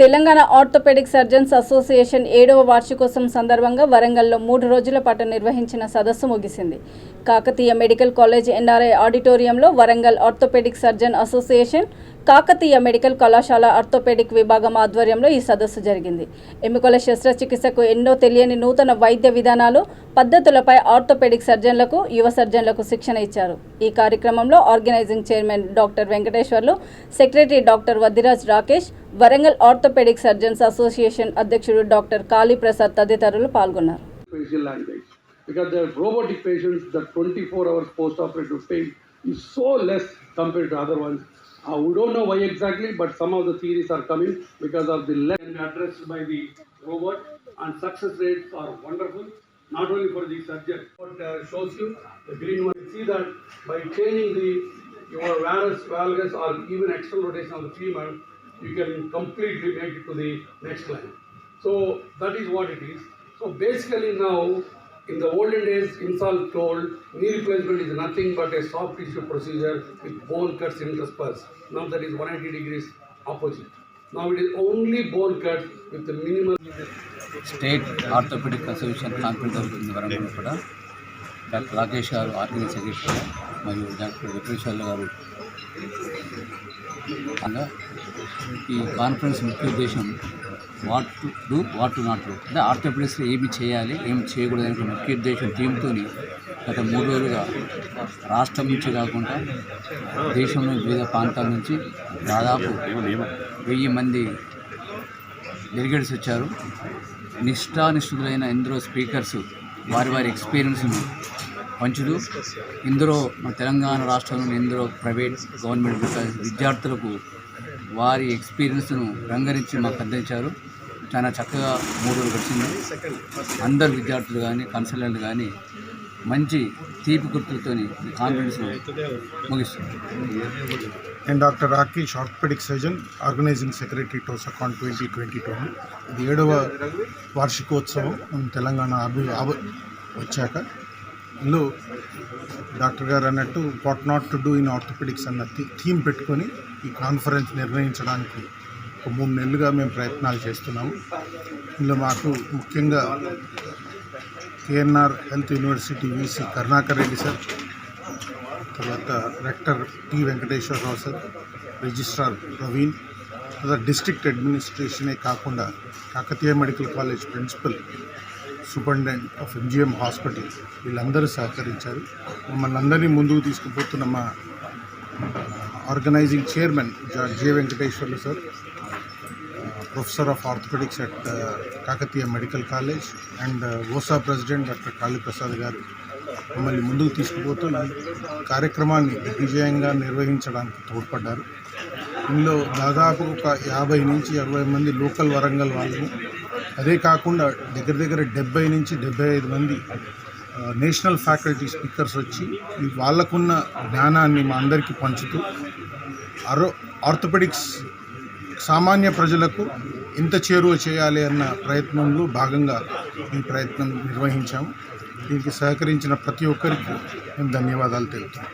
Telangana orthopaedic surgeons association ఏడవ వార్షికోత్సవం సందర్భంగా వరంగల్లో మూడు రోజుల పాటు నిర్వహించిన సదస్సు ముగిసింది. కాకతీయ మెడికల్ కాలేజ్ ఎన్ఆర్ఐ ఆడిటోరియంలో Warangal orthopaedic surgeon association Kakatiya medical కళాశాల ఆర్థోపెడిక్ విభాగం ఆధ్వర్యంలో ఈ సదస్సు జరిగింది. ఎముకల శస్త్రచికిత్సకు ఎన్నో తెలియని నూతన వైద్య విధానాలు పద్ధతులపై ఆర్థోపెడిక్ సర్జన్లకు యువ సర్జన్లకు శిక్షణ ఇచ్చారు. ఈ కార్యక్రమంలో organising chairman doctor Venkateswarlu secretary doctor Vaddiraj Rakesh Warangal orthopaedic surgeons association అధ్యక్షుడు డాక్టర్ కాళీప్రసాద్ తదితరులు పాల్గొన్నారు. Because the robotic patients, the 24 hours post-operative pain is so less compared to other ones. Uh, we don't know why exactly, but some of the theories are coming because of the less addressed by the robot and success rates are wonderful, not only for the surgeon. What uh, shows you, the green one, see that by changing the your varus, valgus or even external rotation of the femur, you can completely make it to the next line. So that is what it is. So basically now, in the olden days, Insal told knee replacement is nothing but a soft tissue procedure with bone cuts interspersed. Now that is 180 degrees opposite. Now it is only bone cuts with the minimal. State orthopaedic association conference జరుగుతుంది వరంగల్ కూడా doctor Rakesh garu organise secretary మరియు doctor వెంకటేశ్వర్ల గారు అలా ఈ conference ముఖ్య ఉద్దేశం what to do what to not do. అంటే ఆర్థోపెడిక్స్లో ఏమి చేయాలి ఏమి చేయకూడదు అనే ముఖ్య ఉద్దేశం టీంతో గత మూడు రోజులుగా రాష్ట్రం నుంచి కాకుండా దేశంలోని వివిధ ప్రాంతాల నుంచి దాదాపు వెయ్యి మంది డెలిగేట్స్ వచ్చారు. నిష్ఠానిష్ఠులైన ఎందరో స్పీకర్స్ వారి వారి ఎక్స్పీరియన్స్ను పంచుతూ ఇందులో మన తెలంగాణ రాష్ట్రంలోని ఎందరో ప్రైవేట్ గవర్నమెంట్ విద్యార్థులకు వారి ఎక్స్పీరియన్స్ను రంగరించి మాకు అందించారు. చాలా చక్కగా మూడు రోజులు గడిచింది. అందరు విద్యార్థులు కానీ కన్సల్టెంట్లు కానీ మంచి తీపి గుర్తులతో ఈ ముగిస్తుంది నేను doctor Rakesh orthopaedic surgeon organising secretary TOSACON twenty twenty two ఇది ఏడవ వార్షికోత్సవం. తెలంగాణ అభి వచ్చాక. ఇందులో డాక్టర్ గారు అన్నట్టు what not to do in orthopaedics అన్న థీమ్ పెట్టుకొని ఈ కాన్ఫరెన్స్ నిర్వహించడానికి ఒక మూడు నెలలుగా మేము ప్రయత్నాలు చేస్తున్నాము. ఇందులో మాకు ముఖ్యంగా KNR health university VC Karunakar Reddy sir తర్వాత rector T Venkateswara Rao sir registrar Praveen తర్వాత డిస్ట్రిక్ట్ అడ్మినిస్ట్రేషనే కాకుండా Kakatiya medical college principal superintendent of MGM hospital వీళ్ళందరూ సహకరించారు. మమ్మల్ని అందరినీ ముందుకు తీసుకుపోతున్న మా ఆర్గనైజింగ్ చైర్మన్ జా- J Venkateswarlu sir professor of orthopaedics at Kakatiya medical college and OSA president doctor Kaliprasad garu మమ్మల్ని ముందుకు తీసుకుపోతూ ఈ కార్యక్రమాన్ని విజయంగా నిర్వహించడానికి తోడ్పడ్డారు. ఇందులో దాదాపు ఒక యాభై నుంచి అరవై మంది లోకల్ వరంగల్ వాళ్ళని అదే కాకుండా దగ్గర దగ్గర డెబ్బై నుంచి డెబ్బై ఐదు మంది నేషనల్ ఫ్యాకల్టీ స్పీకర్స్ వచ్చి వాళ్ళకున్న జ్ఞానాన్ని మా అందరికీ పంచుతూ అరో ఆర్థోపెడిక్స్ సామాన్య ప్రజలకు ఎంత చేరువ చేయాలి అన్న ప్రయత్నంలో భాగంగా ఈ ప్రయత్నం నిర్వహించాము. దీనికి సహకరించిన ప్రతి ఒక్కరికి మేము ధన్యవాదాలు తెలుపుతున్నాం